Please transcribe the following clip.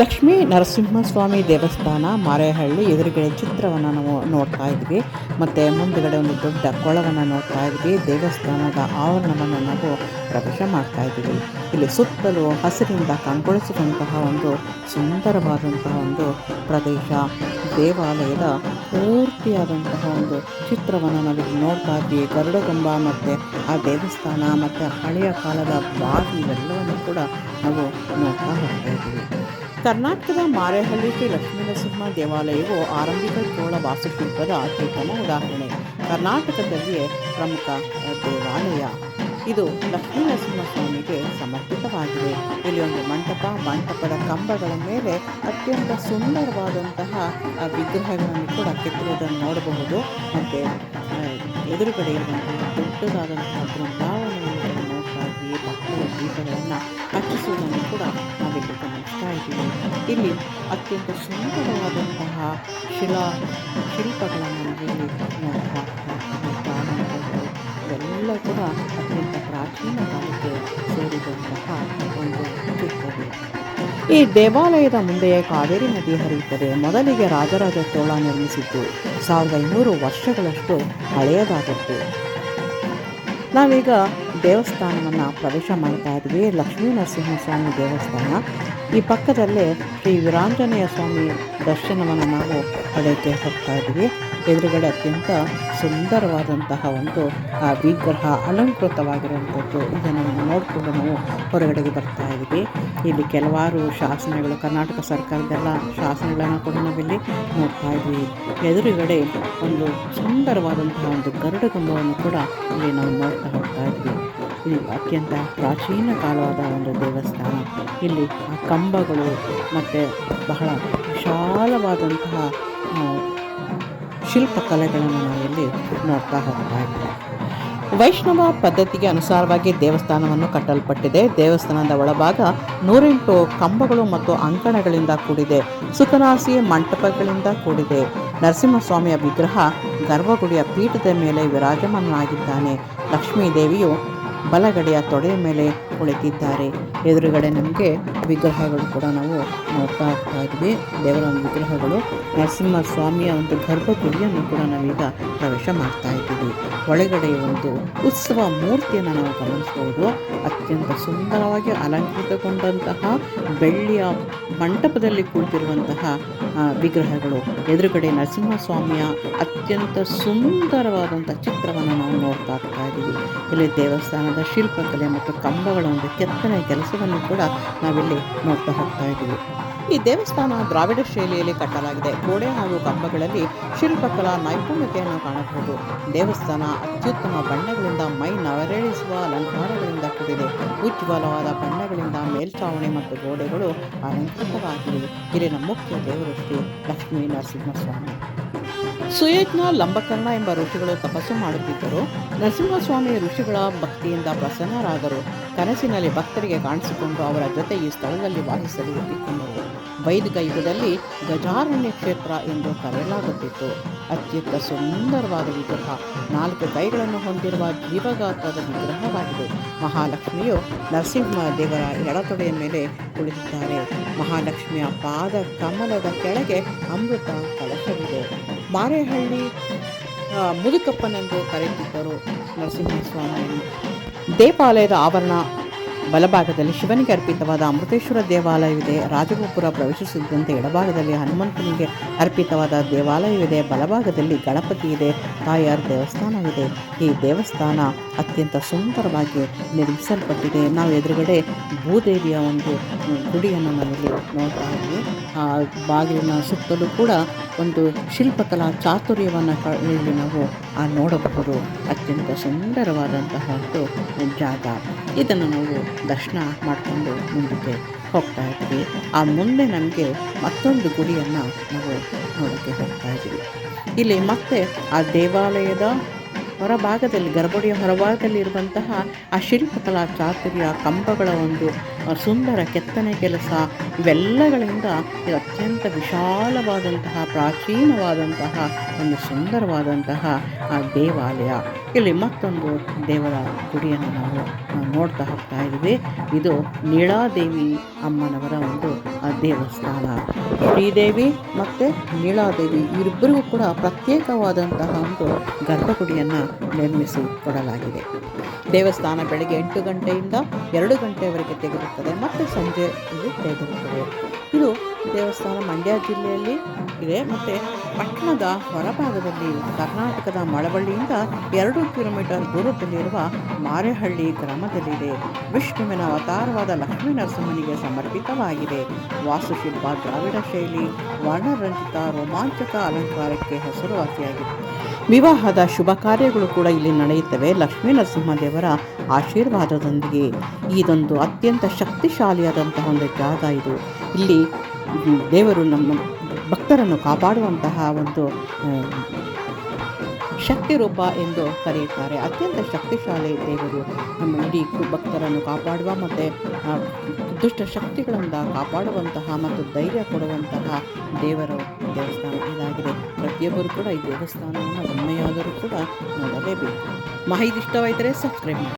ಲಕ್ಷ್ಮೀ ನರಸಿಂಹಸ್ವಾಮಿ ದೇವಸ್ಥಾನ ಮಾರೇಹಳ್ಳಿ ಎದುರುಗಡೆ ಚಿತ್ರವನ್ನು ನಾವು ನೋಡ್ತಾ ಇದ್ವಿ. ಮತ್ತು ಮುಂದುಗಡೆ ಒಂದು ದೊಡ್ಡ ಕೊಳವನ್ನು ನೋಡ್ತಾ ಇದ್ವಿ. ದೇವಸ್ಥಾನದ ಆವರಣವನ್ನು ನಾವು ಪ್ರವೇಶ ಮಾಡ್ತಾ ಇದ್ದೀವಿ ಇಲ್ಲಿ ಸುತ್ತಲೂ ಹಸಿರಿಂದ ಕಂಗೊಳಿಸಿದಂತಹ ಒಂದು ಸುಂದರವಾದಂತಹ ಒಂದು ಪ್ರದೇಶ. ದೇವಾಲಯದ ಪೂರ್ತಿಯಾದಂತಹ ಒಂದು ಚಿತ್ರವನ್ನು ನಾವಿಲ್ಲಿ ನೋಡ್ತಾ ಇದ್ವಿ. ಗರುಡಗಂಬ ಮತ್ತು ಆ ದೇವಸ್ಥಾನ ಮತ್ತು ಹಳೆಯ ಕಾಲದ ಬಾವಿ ಇವೆಲ್ಲವನ್ನು ಕೂಡ ನಾವು ನೋಡ್ತಾ ಹೋಗ್ತಾ ಇದ್ದೀವಿ ಕರ್ನಾಟಕದ ಮಾರೇಹಳ್ಳಿ ಶ್ರೀ ಲಕ್ಷ್ಮೀನರಸಿಂಹ ದೇವಾಲಯವು ಆರಂಭಿಕ ಚೋಳ ವಾಸ್ತುಶಿಲ್ಪದ ಅತ್ಯುತ್ತಮ ಉದಾಹರಣೆ. ಕರ್ನಾಟಕದಲ್ಲಿಯೇ ಪ್ರಮುಖ ದೇವಾಲಯ. ಇದು ಲಕ್ಷ್ಮೀನರಸಿಂಹ ಸ್ವಾಮಿಗೆ ಸಮರ್ಪಿತವಾಗಿದೆ. ಇಲ್ಲಿ ಒಂದು ಮಂಟಪ, ಮಂಟಪದ ಕಂಬಗಳ ಮೇಲೆ ಅತ್ಯಂತ ಸುಂದರವಾದಂತಹ ವಿಗ್ರಹಗಳನ್ನು ಕೂಡ ಕೆತ್ತಿರುವುದನ್ನು ನೋಡಬಹುದು. ಮತ್ತು ಎದುರುಗಡೆ ಇರುವಂತಹ ದೊಡ್ಡದಾದಂತಹ ಬೃಂದಾವನವನ್ನು ಭಕ್ತರ ದೀಪಗಳನ್ನು ಹಚ್ಚಿಸುವುದನ್ನು ಕೂಡ ಇಲ್ಲಿ ಅತ್ಯಂತ ಸುಂದರವಾದಂತಹ ಶಿಲಾ ಶಿಲ್ಪಗಳನ್ನು ನಾವಿಲ್ಲಿ ಇವೆಲ್ಲ ಕೂಡ ಅತ್ಯಂತ ಪ್ರಾಚೀನ ಕಾಲಕ್ಕೆ ಸೇರಿದಂತಹ ಒಂದು ಈ ದೇವಾಲಯದ ಮುಂದೆಯೇ ಕಾವೇರಿ ನದಿ ಹರಿಯುತ್ತದೆ. ಮೊದಲಿಗೆ ರಾಜರಾಜ ಚೋಳ ನಿರ್ಮಿಸಿದ್ದು ಸಾವಿರದ ಐನೂರು ವರ್ಷಗಳಷ್ಟು ಹಳೆಯದಾದದ್ದು. ನಾವೀಗ ದೇವಸ್ಥಾನವನ್ನು ಪ್ರವೇಶ ಮಾಡ್ತಾ ಇದ್ವಿ ಲಕ್ಷ್ಮೀ ನರಸಿಂಹಸ್ವಾಮಿ ದೇವಸ್ಥಾನ. ಈ ಪಕ್ಕದಲ್ಲೇ ಶ್ರೀ ವೀರಾಂಜನೇಯ ಸ್ವಾಮಿ ದರ್ಶನವನ್ನು ನಾವು ಪಡೆಯಕ್ಕೆ ಹೋಗ್ತಾ ಇದ್ದೀವಿ. ಎದುರುಗಡೆ ಅತ್ಯಂತ ಸುಂದರವಾದಂತಹ ಒಂದು, ಆ, ವಿಗ್ರಹ ಅಲಂಕೃತವಾಗಿರುವಂಥದ್ದು. ಇದನ್ನು ನೋಡಿಕೊಂಡು ನಾವು ಹೊರಗಡೆಗೆ ಬರ್ತಾ ಇದ್ದೀವಿ. ಇಲ್ಲಿ ಕೆಲವಾರು ಶಾಸನಗಳು, ಕರ್ನಾಟಕ ಸರ್ಕಾರದೆಲ್ಲ ಶಾಸನಗಳನ್ನು ಕೂಡ ನಾವಿಲ್ಲಿ ನೋಡ್ತಾ ಇದ್ವಿ ಎದುರುಗಡೆ ಒಂದು ಸುಂದರವಾದಂತಹ ಒಂದು ಗರುಡಗಂಬವನ್ನು ಕೂಡ ಇಲ್ಲಿ ನಾವು ನೋಡ್ತಾ ಹೋಗ್ತಾ ಇದ್ವಿ ಇದು ಅತ್ಯಂತ ಪ್ರಾಚೀನ ಕಾಲವಾದ ಒಂದು ದೇವಸ್ಥಾನ. ಇಲ್ಲಿ ಆ ಕಂಬಗಳು ಮತ್ತು ಬಹಳ ವಿಶಾಲವಾದಂತಹ ಶಿಲ್ಪಕಲೆಗಳನ್ನು ನಾವಿಲ್ಲಿ ನೋಡ್ತಾ ಹೋಗ್ತಾ ವೈಷ್ಣವ ಪದ್ಧತಿಗೆ ಅನುಸಾರವಾಗಿ ದೇವಸ್ಥಾನವನ್ನು ಕಟ್ಟಲ್ಪಟ್ಟಿದೆ. ದೇವಸ್ಥಾನದ ಒಳಭಾಗ ನೂರೆಂಟು ಕಂಬಗಳು ಮತ್ತು ಅಂಕಣಗಳಿಂದ ಕೂಡಿದೆ. ಸುಖನಾಸಿ ಮಂಟಪಗಳಿಂದ ಕೂಡಿದೆ. ನರಸಿಂಹಸ್ವಾಮಿಯ ವಿಗ್ರಹ ಗರ್ಭಗುಡಿಯ ಪೀಠದ ಮೇಲೆ ವಿರಾಜಮಾನನಾಗಿದ್ದಾನೆ. ಲಕ್ಷ್ಮೀ ದೇವಿಯು ಬಲಗಡೆಯ ತೊಡೆಯ ಮೇಲೆ ಕುಳಿತಿದ್ದಾರೆ. ಎದುರುಗಡೆ ನಮಗೆ ವಿಗ್ರಹಗಳು ಕೂಡ ನಾವು ನೋಡ್ತಾ ಹೋಗ್ತಾ ಇದ್ವಿ ದೇವರ ವಿಗ್ರಹಗಳು ನರಸಿಂಹ ಸ್ವಾಮಿಯ ಒಂದು ಗರ್ಭಗುಡಿಯನ್ನು ಕೂಡ ನಾವೀಗ ಪ್ರವೇಶ ಮಾಡ್ತಾ ಇದ್ದೀವಿ. ಒಳಗಡೆ ಒಂದು ಉತ್ಸವ ಮೂರ್ತಿಯನ್ನು ನಾವು ಗಮನಿಸಬಹುದು. ಅತ್ಯಂತ ಸುಂದರವಾಗಿ ಅಲಂಕೃತಗೊಂಡಂತಹ ಬೆಳ್ಳಿಯ ಮಂಟಪದಲ್ಲಿ ಕುಳಿತಿರುವಂತಹ ವಿಗ್ರಹಗಳು. ಎದುರುಗಡೆ ನರಸಿಂಹಸ್ವಾಮಿಯ ಅತ್ಯಂತ ಸುಂದರವಾದಂಥ ಚಿತ್ರವನ್ನು ನಾವು ನೋಡ್ತಾ ಹೋಗ್ತಾ ಇದ್ದೀವಿ. ಇಲ್ಲಿ ದೇವಸ್ಥಾನದ ಶಿಲ್ಪಕಲೆ ಮತ್ತು ಕಂಬಗಳ ಒಂದು ಕೆತ್ತನೆ ಕೆಲಸವನ್ನು ಕೂಡ ನಾವಿಲ್ಲಿ ನೋಡ್ತಾ ಹೋಗ್ತಾ ಇದ್ದೀವಿ. ಈ ದೇವಸ್ಥಾನ ದ್ರಾವಿಡ ಶೈಲಿಯಲ್ಲಿ ಕಟ್ಟಲಾಗಿದೆ. ಗೋಡೆ ಹಾಗೂ ಕಂಬಗಳಲ್ಲಿ ಶಿಲ್ಪಕಲಾ ನೈಪುಣ್ಯತೆಯನ್ನು ಕಾಣಬಹುದು. ದೇವಸ್ಥಾನ ಅತ್ಯುತ್ತಮ ಬಣ್ಣಗಳಿಂದ ಮೈ ನವರೇಳಿಸುವ ಅಲಂಕಾರಗಳಿಂದ ಕೂಡಿದೆ. ಉಜ್ವಲವಾದ ಬಣ್ಣಗಳಿಂದ ಮೇಲ್ಛಾವಣಿ ಮತ್ತು ಗೋಡೆಗಳು ಅಲಂಕೃತವಾಗಿವೆ. ಇಲ್ಲಿನ ಮುಖ್ಯ ದೇವರು ಶ್ರೀ ಲಕ್ಷ್ಮೀ ನರಸಿಂಹಸ್ವಾಮಿ. ಸುಯಜ್ಞ ಲಂಬಕರ್ಣ ಎಂಬ ಋಷಿಗಳು ತಪಸ್ಸು ಮಾಡುತ್ತಿದ್ದರು. ನರಸಿಂಹಸ್ವಾಮಿ ಋಷಿಗಳ ಭಕ್ತಿಯಿಂದ ಪ್ರಸನ್ನರಾದರು. ಕನಸಿನಲ್ಲಿ ಭಕ್ತರಿಗೆ ಕಾಣಿಸಿಕೊಂಡು ಅವರ ಜೊತೆ ಈ ಸ್ಥಳದಲ್ಲಿ ವಾಸಿಸಲು ಒಪ್ಪಿಕೊಂಡರು. ವೈದಿಕ ಯುಗದಲ್ಲಿ ಗಜಾರಣ್ಯ ಕ್ಷೇತ್ರ ಎಂದು ಕರೆಯಲಾಗುತ್ತಿತ್ತು. ಅತ್ಯಂತ ಸುಂದರವಾದ ವಿಗ್ರಹ, ನಾಲ್ಕು ಕೈಗಳನ್ನು ಹೊಂದಿರುವ ಜೀವಗಾತ್ರದ ವಿಗ್ರಹವಾಗಿದೆ. ಮಹಾಲಕ್ಷ್ಮಿಯು ನರಸಿಂಹ ದೇವರ ಎಡತೊಡೆಯ ಮೇಲೆ ಕುಳಿತಿದ್ದಾರೆ. ಮಹಾಲಕ್ಷ್ಮಿಯ ಪಾದ ಕಮಲದ ಕೆಳಗೆ ಅಮೃತ ಕಲಶವಿದೆ. ಮಾರೇಹಳ್ಳಿ ಮುದುಕಪ್ಪನೆಂದು ಕರೆಯುತ್ತಿದ್ದರು ನರಸಿಂಹಸ್ವಾಮಿಯನ್ನು ದೇವಾಲಯದ ಆವರಣ ಬಲಭಾಗದಲ್ಲಿ ಶಿವನಿಗೆ ಅರ್ಪಿತವಾದ ಅಮೃತೇಶ್ವರ ದೇವಾಲಯವಿದೆ. ರಾಜಗೋಪುರ ಪ್ರವೇಶಿಸಿದಂತೆ ಎಡಭಾಗದಲ್ಲಿ ಹನುಮಂತನಿಗೆ ಅರ್ಪಿತವಾದ ದೇವಾಲಯವಿದೆ. ಬಲಭಾಗದಲ್ಲಿ ಗಣಪತಿ ಇದೆ ತಾಯಾರ ದೇವಸ್ಥಾನವಿದೆ. ಈ ದೇವಸ್ಥಾನ ಅತ್ಯಂತ ಸುಂದರವಾಗಿ ನಿರ್ಮಿಸಲ್ಪಟ್ಟಿದೆ. ನಾವು ಎದುರುಗಡೆ ಭೂದೇವಿಯ ಒಂದು ಗುಡಿಯನ್ನು ನಾವಿಲ್ಲಿ ನೋಡ್ತಾ ಇದ್ವಿ ಆ ಬಾಗಿಲಿನ ಸುತ್ತಲೂ ಕೂಡ ಒಂದು ಶಿಲ್ಪಕಲಾ ಚಾತುರ್ಯವನ್ನು ಇಲ್ಲಿ ನಾವು ಆ ನೋಡಬಹುದು. ಅತ್ಯಂತ ಸುಂದರವಾದಂತಹ ಒಂದು ಜಾಗ. ಇದನ್ನು ನಾವು ದರ್ಶನ ಮಾಡಿಕೊಂಡು ಮುಂದಕ್ಕೆ ಹೋಗ್ತಾ ಇದ್ವಿ ಆ ಮುಂದೆ ನಮಗೆ ಮತ್ತೊಂದು ಗುಡಿಯನ್ನು ನಾವು ನೋಡೋಕ್ಕೆ ಹೋಗ್ತಾ ಇದ್ವಿ ಇಲ್ಲಿ ಮತ್ತೆ ಆ ದೇವಾಲಯದ ಹೊರಭಾಗದಲ್ಲಿ ಗರ್ಭಗುಡಿಯ ಹೊರಭಾಗದಲ್ಲಿ ಇರುವಂತಹ ಆ ಶಿಲ್ಪಕಲಾ ಚಾತುರ್ಯ ಕಂಬಗಳ ಒಂದು ಸುಂದರ ಕೆತ್ತನೆ ಕೆಲಸ ಇವೆಲ್ಲಗಳಿಂದ ಇದು ಅತ್ಯಂತ ವಿಶಾಲವಾದಂತಹ ಪ್ರಾಚೀನವಾದಂತಹ ಒಂದು ಸುಂದರವಾದಂತಹ ಆ, ದೇವಾಲಯ. ಇಲ್ಲಿ ಮತ್ತೊಂದು ದೇವರ ಗುಡಿಯನ್ನು ನಾವು ನೋಡ್ತಾ ಹೋಗ್ತಾ ಇದ್ದೀವಿ. ಇದು ನೀಳಾದೇವಿ ಅಮ್ಮನವರ ಒಂದು ದೇವಸ್ಥಾನ. ಶ್ರೀದೇವಿ ಮತ್ತು ನೀಳಾದೇವಿ ಇಬ್ಬರಿಗೂ ಕೂಡ ಪ್ರತ್ಯೇಕವಾದಂತಹ ಒಂದು ಗರ್ಭಗುಡಿಯನ್ನು ನಿರ್ಮಿಸಿ ಕೊಡಲಾಗಿದೆ. ದೇವಸ್ಥಾನ ಬೆಳಗ್ಗೆ ಎಂಟು ಗಂಟೆಯಿಂದ ಎರಡು ಗಂಟೆವರೆಗೆ ತೆಗೆದುತ್ತದೆ. ಮತ್ತು ಸಂಜೆ ಇದು ತೆಗೆದಿರುತ್ತದೆ ಇದು ದೇವಸ್ಥಾನ ಮಂಡ್ಯ ಜಿಲ್ಲೆಯಲ್ಲಿ ಇದೆ. ಮತ್ತು ಪಟ್ಟಣದ ಹೊರಭಾಗದಲ್ಲಿ ಕರ್ನಾಟಕದ ಮಳವಳ್ಳಿಯಿಂದ ಎರಡು ಕಿಲೋಮೀಟರ್ ದೂರದಲ್ಲಿರುವ ಮಾರೆಹಳ್ಳಿ ಗ್ರಾಮದಲ್ಲಿದೆ. ವಿಷ್ಣುವಿನ ಅವತಾರವಾದ ಲಕ್ಷ್ಮೀ ನರಸಿಂಹನಿಗೆ ಸಮರ್ಪಿತವಾಗಿದೆ. ವಾಸ್ತುಶಿಲ್ಪ, ದ್ರಾವಿಡ ಶೈಲಿ, ವರ್ಣರಂಜಿತ, ರೋಮಾಂಚಕ ಅಲಂಕಾರಕ್ಕೆ ಹೆಸರುವಾಸಿಯಾಗಿದೆ. ವಿವಾಹದ ಶುಭ ಕಾರ್ಯಗಳು ಕೂಡ ಇಲ್ಲಿ ನಡೆಯುತ್ತವೆ. ಲಕ್ಷ್ಮೀ ನರಸಿಂಹದೇವರ ಆಶೀರ್ವಾದದೊಂದಿಗೆ ಇದೊಂದು ಅತ್ಯಂತ ಶಕ್ತಿಶಾಲಿಯಾದಂತಹ ಒಂದು ಜಾಗ ಇದು. ಇಲ್ಲಿ ದೇವರು ನಮ್ಮ ಭಕ್ತರನ್ನು ಕಾಪಾಡುವಂತಹ ಒಂದು ಶಕ್ತಿ ರೂಪ ಎಂದು ಕರೆಯುತ್ತಾರೆ. ಅತ್ಯಂತ ಶಕ್ತಿಶಾಲಿ ದೇವರು ನಮ್ಮ ಇಡೀ ಭಕ್ತರನ್ನು ಕಾಪಾಡುವ ಮತ್ತು ದುಷ್ಟ ಶಕ್ತಿಗಳಿಂದ ಕಾಪಾಡುವಂತಹ ಮತ್ತು ಧೈರ್ಯ ಕೊಡುವಂತಹ ದೇವರು ದೇವಸ್ಥಾನ ಇದಾಗಿದೆ. ಪ್ರತಿಯೊಬ್ಬರು ಕೂಡ ಈ ದೇವಸ್ಥಾನವನ್ನು ಒಮ್ಮೆಯಾದರೂ ಕೂಡ ನೋಡಲೇಬೇಕು. ಮಾಹಿತಿ ಇಷ್ಟವಾಯಿದರೆ ಸಬ್ಸ್ಕ್ರೈಬ್ ಮಾಡಿ.